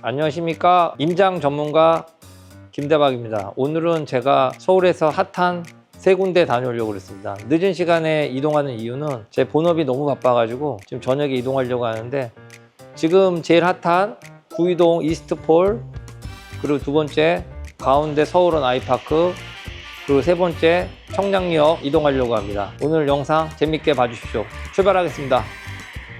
안녕하십니까 임장 전문가 김대박입니다. 오늘은 제가 서울에서 핫한 세 군데 다녀오려고 그랬습니다. 늦은 시간에 이동하는 이유는 제 본업이 너무 바빠가지고 지금 저녁에 이동하려고 하는데 지금 제일 핫한 구이동 이스트폴 그리고 두 번째 가운데 서울원 아이파크 그리고 세 번째 청량리역 이동하려고 합니다. 오늘 영상 재밌게 봐주십시오. 출발하겠습니다.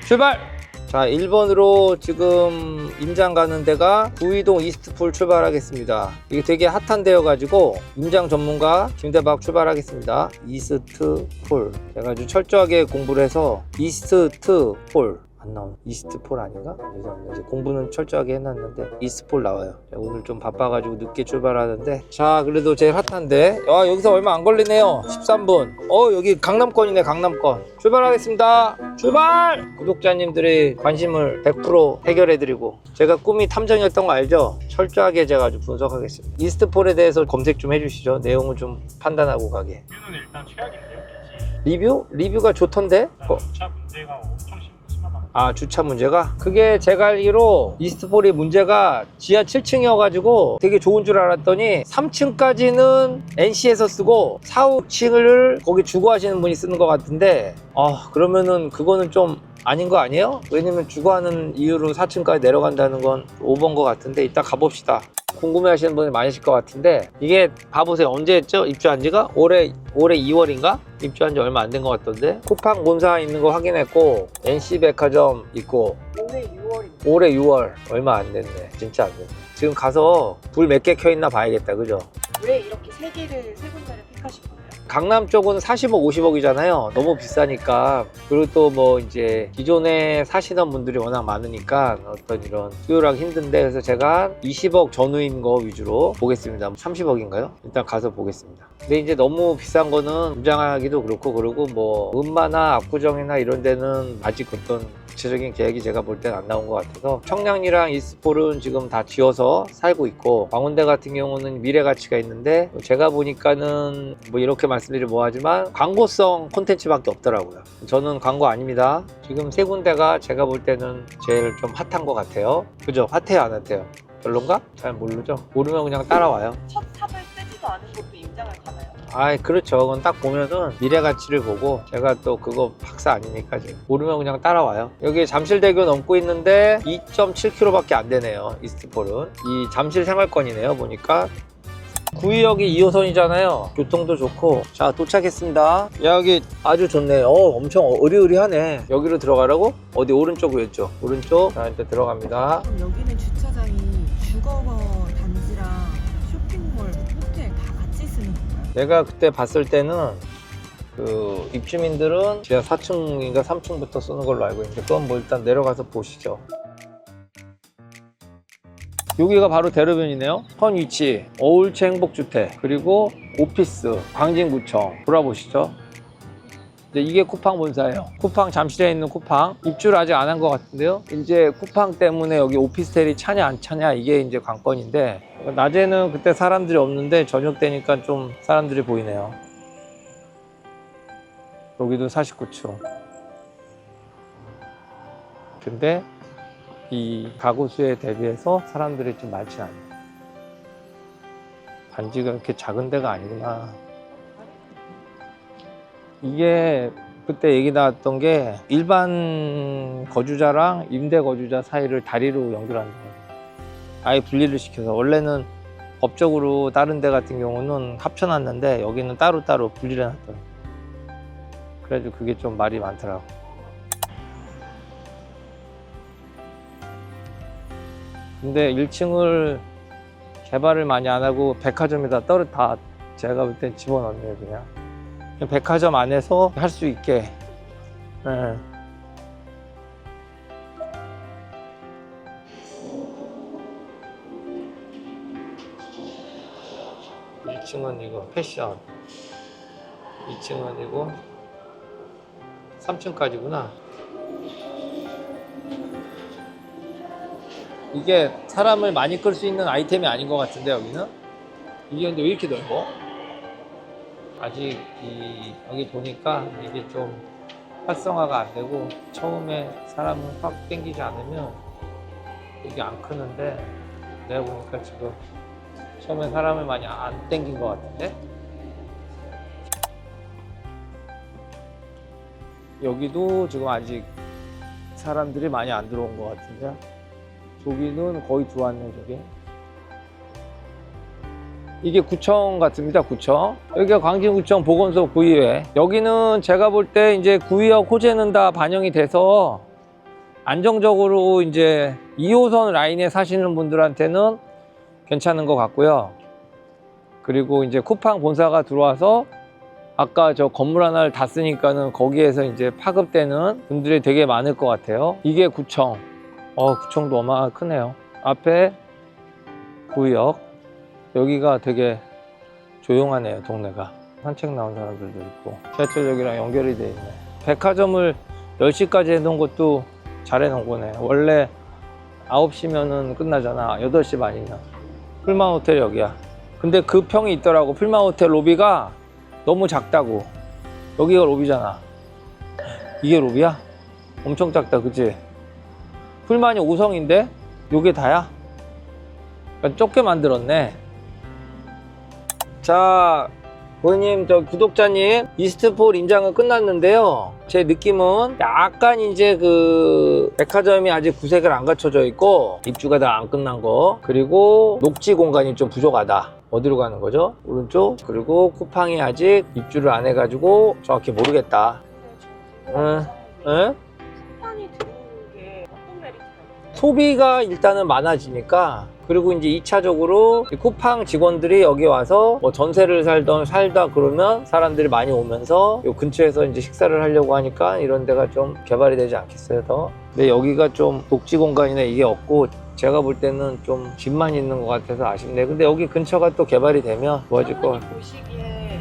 출발! 자, 1번으로 지금 임장 가는 데가 구이동 이스트폴 출발하겠습니다. 이게 되게 핫한 데여 가지고 임장 전문가 김대박 출발하겠습니다. 이스트폴. 제가 아주 철저하게 공부를 해서 이스트폴. 안 나오네. 이스트폴 아닌가? 죄송합니다. 이제 공부는 철저하게 해놨는데 이스트폴 나와요. 자, 오늘 좀 바빠가지고 늦게 출발하는데 자 그래도 제일 핫한데 와 여기서 얼마 안 걸리네요. 13분. 어 여기 강남권이네 강남권. 출발하겠습니다. 출발! 구독자님들의 관심을 100% 해결해드리고 제가 꿈이 탐정이었던 거 알죠? 철저하게 제가 아주 분석하겠습니다. 이스트폴에 대해서 검색 좀 해주시죠. 내용을 좀 판단하고 가게. 리뷰는 일단 최악인데요. 리뷰? 리뷰가 좋던데? 어, 주차 문제가 엄청. 아 주차 문제가? 그게 제가 알기로 이스트폴이 문제가 지하 7층이어가지고 되게 좋은 줄 알았더니 3층까지는 NC에서 쓰고 4, 5층을 거기 주거 하시는 분이 쓰는 것 같은데 아 그러면은 그거는 좀 아닌 거 아니에요? 왜냐면 주거하는 이유로 4층까지 내려간다는 건 오버인 것 같은데 이따 가봅시다 궁금해 하시는 분이 많으실 것 같은데 이게 봐보세요 언제 했죠? 입주한 지가? 올해 올해 2월인가? 입주한 지 얼마 안 된 것 같던데 쿠팡 본사 있는 거 확인했고 NC 백화점 있고 올해 6월입니다. 올해 6월 얼마 안 됐네 진짜 안 됐네 지금 가서 불 몇 개 켜 있나 봐야겠다 그죠? 왜 이렇게 세 개를 세 군데를 픽하신 거예요? 강남 쪽은 40억, 50억이잖아요. 너무 비싸니까. 그리고 또 뭐 이제 기존에 사시던 분들이 워낙 많으니까 어떤 이런 수요라기 힘든데 그래서 제가 한 20억 전후인 거 위주로 보겠습니다. 30억인가요? 일단 가서 보겠습니다. 근데 이제 너무 비싼 거는 임장하기도 그렇고 그리고 뭐 음마나 압구정이나 이런 데는 아직 어떤 구체적인 계획이 제가 볼 때는 안 나온 것 같아서 청량리랑 이스폴은 지금 다 지어서 살고 있고 광운대 같은 경우는 미래 가치가 있는데 제가 보니까는 뭐 이렇게 말씀드리면 뭐하지만 광고성 콘텐츠밖에 없더라고요. 저는 광고 아닙니다. 지금 세 군데가 제가 볼 때는 제일 좀 핫한 것 같아요. 그죠? 핫해요 안 핫해요? 별론가? 잘 모르죠? 모르면 그냥 따라와요. 첫 아이 그렇죠. 그건 딱 보면은 미래 가치를 보고 제가 또 그거 박사 아니니까 지금 모르면 그냥 따라와요. 여기 잠실대교 넘고 있는데 2.7km밖에 안 되네요. 이스트폴은 이 잠실 생활권이네요. 보니까 구의역이 2호선이잖아요. 교통도 좋고 자 도착했습니다. 여기 아주 좋네요. 어, 엄청 으리으리하네. 여기로 들어가라고? 어디 오른쪽 왼쪽? 오른쪽. 자 일단 들어갑니다. 여기는 주차장이 주거 단지랑 쇼핑몰, 내가 그때 봤을 때는 그 입주민들은 지하 4층인가 3층부터 쓰는 걸로 알고 있는데 그건 뭐 일단 내려가서 보시죠. 여기가 바로 대로변이네요. 현 위치, 어울채 행복주택, 그리고 오피스, 광진구청 돌아보시죠. 이게 쿠팡 본사예요. 쿠팡 잠실에 있는 쿠팡 입주를 아직 안 한 것 같은데요. 이제 쿠팡 때문에 여기 오피스텔이 차냐 안 차냐 이게 이제 관건인데 낮에는 그때 사람들이 없는데 저녁 되니까 좀 사람들이 보이네요. 여기도 49층. 근데 이 가구 수에 대비해서 사람들이 좀 많지 않아요. 반지가 이렇게 작은 데가 아니구나. 이게 그때 얘기 나왔던 게 일반 거주자랑 임대 거주자 사이를 다리로 연결한다는 거예요. 아예 분리를 시켜서 원래는 법적으로 다른 데 같은 경우는 합쳐놨는데 여기는 따로따로 분리를 해놨더라고요. 그래가지고 그게 좀 말이 많더라고. 근데 1층을 개발을 많이 안 하고 백화점에다 떨어 다 제가 볼 땐 집어넣네요 그냥. 백화점 안에서 할 수 있게. 예. 일층은 이거 패션. 2층은 이거 3층까지구나. 이게 사람을 많이 끌 수 있는 아이템이 아닌 것 같은데 여기는 이게 근데 왜 이렇게 넓어? 아직 이 여기 보니까 이게 좀 활성화가 안 되고 처음에 사람을 확 땡기지 않으면 이게 안 크는데 내가 보니까 지금 처음에 사람을 많이 안 땡긴 것 같은데? 여기도 지금 아직 사람들이 많이 안 들어온 것 같은데? 저기는 거의 들어왔네 저기 이게 구청 같습니다 구청. 여기가 광진구청 보건소 구의회. 여기는 제가 볼 때 이제 구의역 호재는 다 반영이 돼서 안정적으로 이제 2호선 라인에 사시는 분들한테는 괜찮은 것 같고요. 그리고 이제 쿠팡 본사가 들어와서 아까 저 건물 하나를 다 쓰니까는 거기에서 이제 파급되는 분들이 되게 많을 것 같아요. 이게 구청. 어 구청도 어마어마 크네요. 앞에 구의역 여기가 되게 조용하네요 동네가. 산책 나온 사람들도 있고. 지하철역이랑 연결이 돼 있네. 백화점을 10시까지 해놓은 것도 잘 해놓은 거네. 원래 9시면은 끝나잖아. 8시 반이면. 풀만 호텔 여기야. 근데 그 평이 있더라고. 풀만 호텔 로비가 너무 작다고. 여기가 로비잖아. 이게 로비야? 엄청 작다 그치? 풀만이 5성인데? 요게 다야? 그러니까 좁게 만들었네 자, 고객님, 저 구독자님, 이스트폴 임장은 끝났는데요. 제 느낌은 약간 이제 그 백화점이 아직 구색을 안 갖춰져 있고 입주가 다 안 끝난 거 그리고 녹지 공간이 좀 부족하다. 어디로 가는 거죠? 오른쪽 그리고 쿠팡이 아직 입주를 안 해가지고 정확히 모르겠다. 응. 응? 소비가 일단은 많아지니까 그리고 이제 2차적으로 쿠팡 직원들이 여기 와서 뭐 전세를 살던 살다 그러면 사람들이 많이 오면서 요 근처에서 이제 식사를 하려고 하니까 이런 데가 좀 개발이 되지 않겠어요 더 근데 여기가 좀 녹지 공간이나 이게 없고 제가 볼 때는 좀 집만 있는 것 같아서 아쉽네 근데 여기 근처가 또 개발이 되면 좋아질 것 같아요 보시기에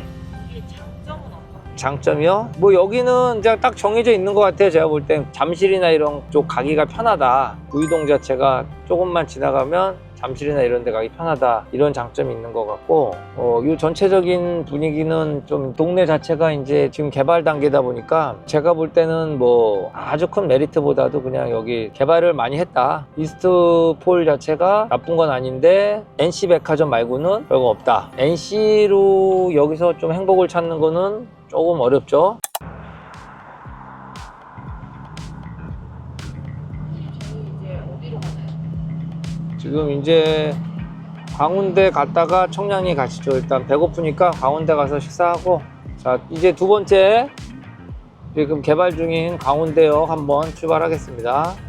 이게 장점은 어떤? 장점이요? 뭐 여기는 그냥 딱 정해져 있는 것 같아요. 제가 볼 땐 잠실이나 이런 쪽 가기가 편하다. 우이동 자체가 조금만 지나가면 잠실이나 이런 데 가기 편하다. 이런 장점이 있는 것 같고, 어, 이 전체적인 분위기는 좀 동네 자체가 이제 지금 개발 단계다 보니까 제가 볼 때는 뭐 아주 큰 메리트보다도 그냥 여기 개발을 많이 했다. 이스트폴 자체가 나쁜 건 아닌데 NC 백화점 말고는 별거 없다. NC로 여기서 좀 행복을 찾는 거는 조금 어렵죠. 지금 이제 광운대 갔다가 청량리 가시죠. 일단 배고프니까 광운대 가서 식사하고 자 이제 두 번째 지금 개발 중인 광운대역 한번 출발하겠습니다.